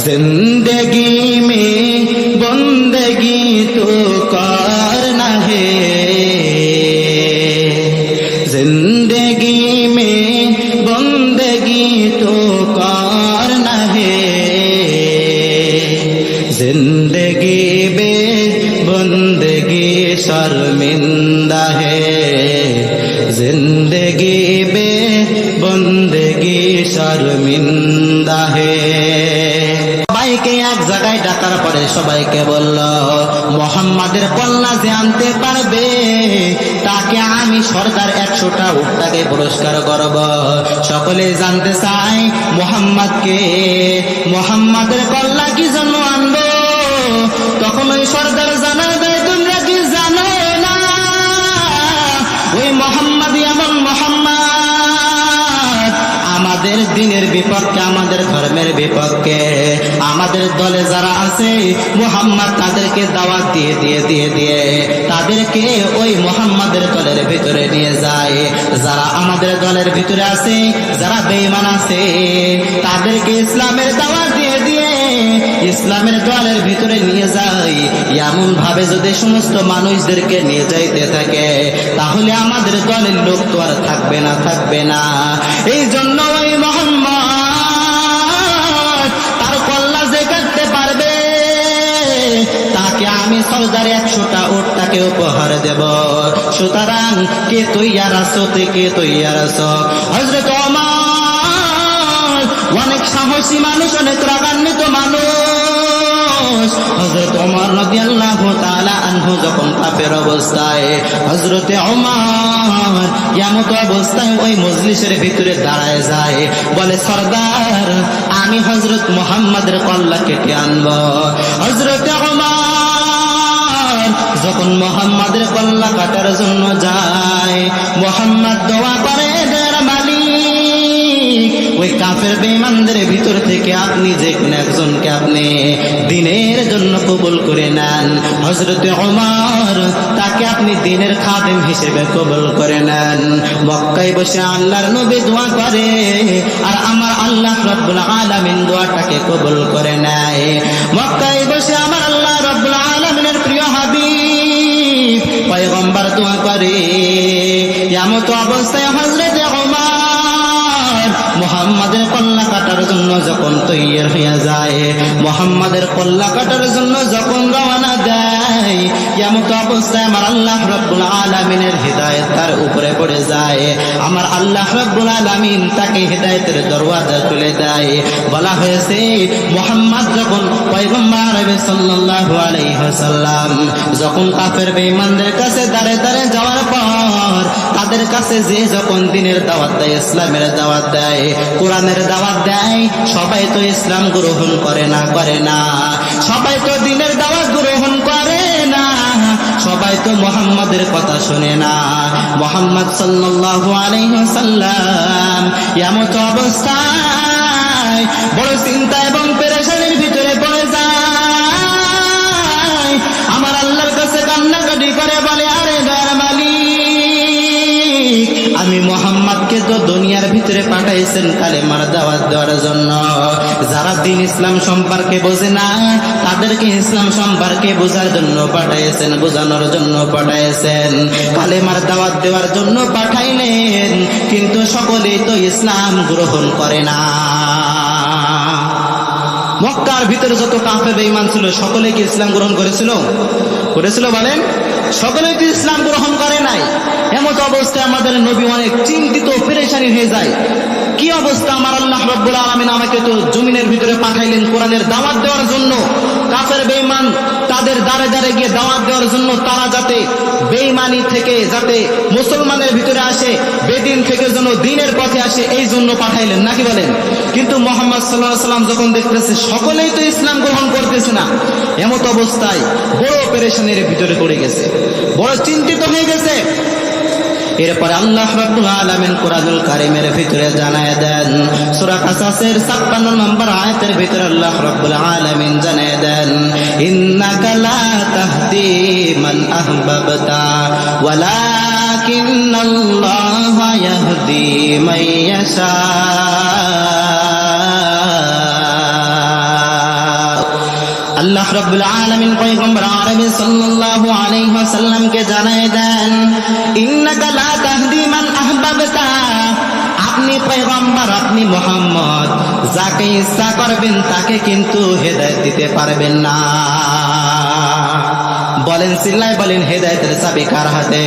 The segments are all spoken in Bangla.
जिंदगी में बंदगी तो करना है जिंदगी में बंदगी तो करना है जिंदगी बे बंदगी शर्मिंदा है ডাকার পরে সবাইকে বলল, মোহাম্মদের কন্যা যে আনতে পারবে, তাকে আমি সরকার একশোটা উটটাকে পুরস্কার করব। সকলে জানতে চাই মোহাম্মদকে। মোহাম্মদের কন্যা কি জন্য আনব? তখন ওই সরকার জানা দেয় তোমরা কি জানো না? ওই মোহাম্মদ এমন মোহাম্মদ। আমাদের দিনের বিপক্ষে, আমাদের ধর্মের বিপক্ষে, আমাদের দলে যারা আছে, মোহাম্মদ তাদেরকে দাওয়াত দিয়ে দিয়ে দিয়ে দিয়ে, তাদেরকে ওই মোহাম্মদের দলের ভিতরে নিয়ে যায়। যারা আমাদের দলের ভিতরে আছে, যারা বেঈমান আছে, তাদেরকে ইসলামের দাওয়াত দিয়ে দিয়ে, ইসলামের দলের ভিতরে নিয়ে যায়। এমন ভাবে যদি সমস্ত মানুষদেরকে নিয়ে যাইতে থাকে, তাহলে আমাদের দলের লোক তো আর থাকবে না থাকবে না। এই জন্য সর্দার একশোটা ওট তাকে উপহার দেব। সুতরাং কে তৈয়ার তে কে তৈয়ার আছো? হজরত অনেক সাহসী মানুষ, অনেক রাগান্বিত মানুষ। হজরত ওমর রাদিয়াল্লাহু তাআলা আনহু যখন কাফের অবস্থায় হজরতে অবস্থায় ওই মজলিসের ভিতরে দাঁড়ায় যায়। বলে, সর্দার, আমি হজরত মোহাম্মদের কল্লা কেটে আনব। হজরতে ওমর যখন মোহাম্মদের কল্লা কাটার জন্য যায়, মোহাম্মদ দোয়া করে দেড় মালিক, ওই কাফের বেমানদের ভিতর থেকে আপনি যে কোনো একজনকে আপনি দিনের জন্য কবুল করে নেন। হজরত ওমর, তাকে আপনি দিনের খাদেম হিসেবে কবুল করে নেন। মক্কায় বসে আল্লাহর নবী দোয়া করে, আর আমার আল্লাহ রব্বুল আলামিন দোয়াটাকে কবুল করে নেয়। মক্কায় বসে আমার আল্লাহ রব্বুল পয়গম্বর দোয়া করে। এমত অবস্থায় ওমর মোহাম্মদের কল্লা কাটার জন্য যখন তৈয়ার হইয়া যায়, মোহাম্মদের কল্লা কাটার জন্য যখন রওনা দেয় এমত অবস্থায় আমার আল্লাহ রব্বুল আলমিনের হৃদায়ত তার উপরে পড়ে যায়। আমার আল্লাহ রব্বুল আলমিন তাকে হৃদায়তের দরওয়াজা তুলে দেয়। বলা হয়েছে, মোহাম্মদ যখন পয়গম্বর সাল্লাল্লাহু আলাইহি ওয়াসাল্লাম যখন কাফের বেঈমানদের কাছে দাঁড়ে দাঁড়ে যাওয়ার পর, তাদের কাছে যে যখন দিনের দাওয়াত দেয়, ইসলামের দাওয়াত দেয় কোরআনের দাওয়াত দেয়, সবাই তো ইসলাম গ্রহণ করে না করে না। সবাই তো দিনের দাওয়াত গ্রহণ করে না, সবাই তো মোহাম্মদের কথা শুনে না। মোহাম্মদ সাল্লাল্লাহু আলাইহি ওয়াসাল্লাম এমন অবস্থায় বড় চিন্তা এবং পেরেশানির ভিতরে পড়ে যায়। আমার আল্লাহর কাছে কান্নাকাটি করে বলে পাঠাইছেন কালেমার দাওয়াত দেওয়ার জন্য। যারা দিন ইসলাম সম্পর্কে বোঝে না, তাদেরকে ইসলাম সম্পর্কে বোঝার জন্য পাঠাইছেন, বোঝানোর জন্য পাঠাইছেন। কালেমার দাওয়াত দেওয়ার জন্য পাঠাইলেন, কিন্তু সকলেই তো ইসলাম গ্রহণ করে না। মক্কার ভিতরে যত কাফে বেঈমান ছিল, সকলে কি ইসলাম গ্রহণ করেছিল? করেছিল বলেন, সকলে কি ইসলাম গ্রহণ করে নাই? এমত অবস্থায় আমাদের নবী অনেক চিন্তিত পেরেশানি হয়ে যায়। কি অবস্থা? আমার আল্লাহ রব্বুল আলমিন আমাকে তো জমিনের ভিতরে পাঠাইলেন কোরআনের দাওয়াত দেওয়ার জন্য। কাফের বেঈমান তাদের দাঁড়ে দাঁড়ে গিয়ে দাওয়াত দেওয়ার জন্য তারা যাতে বেঈমানি থেকে যাতে মুসলমানের ভিতরে আসে, বেদিন থেকে যেন দিনের পথে আসে, এই জন্য পাঠাইলেন, নাকি বলেন? কিন্তু মোহাম্মদ সাল্লাহ সাল্লাম যখন দেখতেছে, সকলেই তো ইসলাম গ্রহণ করতেছে না, এমত অবস্থায় বড় অপারেশনের ভিতরে পড়ে গেছে। বড় চিন্তিত হয়ে গেছে। এরপরে আল্লাহ রাব্বুল আলামিন কোরআনুল কারীমের ভিতরে জানায় দেন, সূরা কাসাসের 56 নম্বর আয়াতের ভিতরে আল্লাহ রাব্বুল আলামিন জানায় দেন, ইন্নাকা লা তাহদি মান আহবাবতা, ওয়ালাকিন্নাল্লাহা ইয়াহদি মান ইয়াশা। আল্লাহ রাব্বুল আলামিন পয়গম্বর আরবি সাল্লাল্লাহু আলাইহি জানায় দেন, ইন্নাকা লা তাহদি মান আহবাবতা। আপনি পয়গম্বর, আপনি মোহাম্মদ, যাকে ইচ্ছা করবেন তাকে কিন্তু হেদায়েত দিতে পারবেন না। বলেন সিল্লায় বলেন, হেদায়েতের চাবি কার হাতে?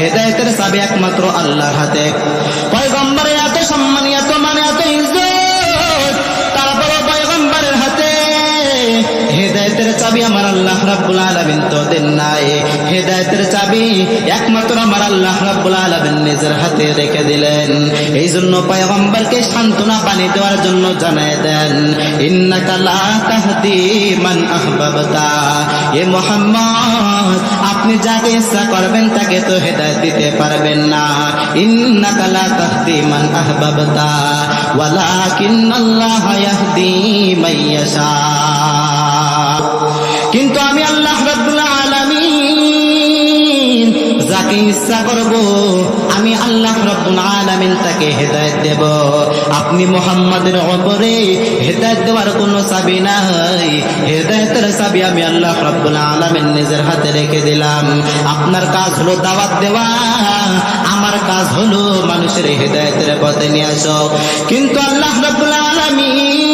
হেদায়েতের চাবি একমাত্র আল্লাহর হাতে। পয়গম্বরে এত সম্মান আমার আল্লাহ রাব্বুল আলামিন তো দেন নাই। হেদায়েতের চাবি একমাত্র আমার আল্লাহ রাব্বুল আলামিন নিজের হাতে রেখে দিলেন। এই জন্য পয়গম্বরকে সান্ত্বনা পানি দেওয়ার জন্য জানায় দেন, ইন্নাকা লা তাহদি মান আহবাবতা। এ মুহাম্মদ, আপনি যাকে ইচ্ছা করবেন তাকে তো হেদায়েত দিতে পারবেন না। ইন্নাকা লা তাহদি মান আহবাবতা। ওয়ালাকিন্নাল্লাহ ইয়াহদি মান ইয়াশা। কিন্তু আমি আল্লাহ যাকে ইচ্ছা করব, আমি আল্লাহ রাব্বুল আলামিন তাকে হেদায়েত দেব। আপনি মোহাম্মদের উপরে হেদায়েত দেওয়ার কোনো চাবি নাই। হেদায়েতের চাবি আমি আল্লাহ রাব্বুল আলামিন নিজের হাতে রেখে দিলাম। আপনার কাজ হলো দাওয়াত দেওয়া, আমার কাজ হলো মানুষের হেদায়েতের পথে নিয়ে আসো। কিন্তু আল্লাহ রাব্বুল আলামিন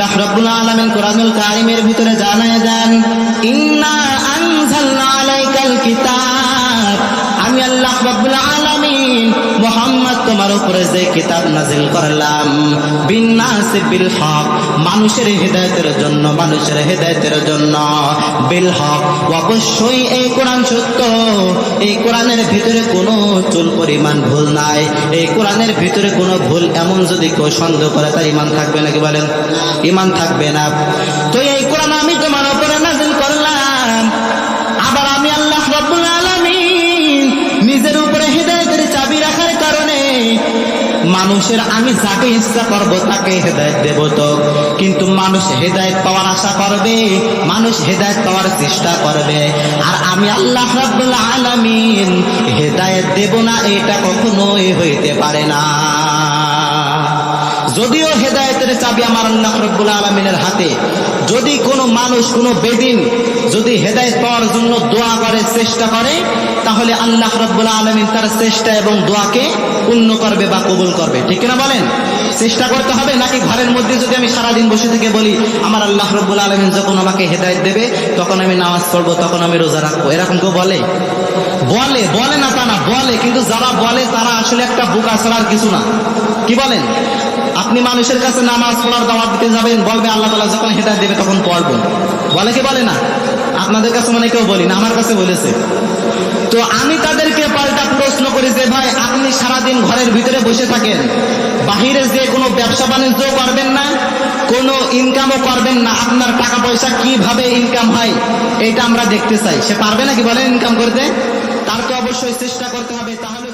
আল্লাহ রব্বুল আলামিন কোরআনুল কারিমের ভিতরে জানায় দেন, ইন্না আনজালনা আলাইকাল কিতাব। আমি আল্লাহ রব্বুল আলামিন মুহাম্মদ তোমার উপরে যে কিতাব নাজিল করলাম, বিন্নাস বিল হক, মানুষের হেদায়েতের জন্য, মানুষের হেদায়েতের জন্য। বিল হক, অবশ্যই এই কোরআন সত্য। এই কোরআনের ভিতরে কোনো চুল পরিমাণ ভুল নাই। এই কোরআনের ভিতরে কোনো ভুল এমন যদি কেউ সন্দেহ করে, তার ইমান থাকবে নাকি বলেন? ইমান থাকবে না। তো মানুষের আমি যাকে ইচ্ছা করব তাকে হেদায়েত দেব তো। কিন্তু মানুষ হেদায়েত পাওয়ার আশা করবে, মানুষ হেদায়েত পাওয়ার চেষ্টা করবে। আর আমি আল্লাহ রাব্বুল আলামিন হেদায়েত দেব না, এটা কখনোই হইতে পারে না। যদিও হেদায়েতের চাবি আমার আল্লাহ রব্বুল আলমিনের হাতে, যদি কোনো মানুষ, কোনো বেদিন যদি হেদায়েত পাওয়ার জন্য দোয়া করে, চেষ্টা করে তাহলে আল্লাহ রব্বুল আলমিন তার চেষ্টা এবং দোয়াকে পূর্ণ করবে বা কবুল করবে। ঠিক না বলেন? চেষ্টা করতে হবে নাকি ঘরের মধ্যে যদি আমি সারাদিন বসে থেকে বলি, আমার আল্লাহ রব্বুল আলমিন যখন আমাকে হেদায়েত দেবে, তখন আমি নামাজ পড়ব, তখন আমি রোজা রাখব। এরকম কেউ বলে? বলে বলে না তা না, বলে। কিন্তু যারা বলে, তারা আসলে একটা বুকা ছাড়ার কিছু না। কি বলেন? আপনি মানুষের কাছে নামাজ পড়ার দাওয়াত দিতে যাবেন, বলবে আল্লাহ তালা যখন হেদায় দেবে তখন পড়ব। বলে কি বলে না? আপনাদের কাছে মানে কেউ বলি না আমার কাছে বলেছে। তো আমি তাদেরকে পাল্টা প্রশ্ন করি যে, ভাই, আপনি সারাদিন ঘরের ভিতরে বসে থাকেন। বাহিরে যে কোনো ব্যবসা বাণিজ্য করবেন না, কোনো ইনকামও করবেন না। আপনার টাকা পয়সা কীভাবে ইনকাম হয়, এটা আমরা দেখতে চাই। সে পারবে নাকি বলেন ইনকাম করতে? তার তো অবশ্যই চেষ্টা করতে হবে, তাহলে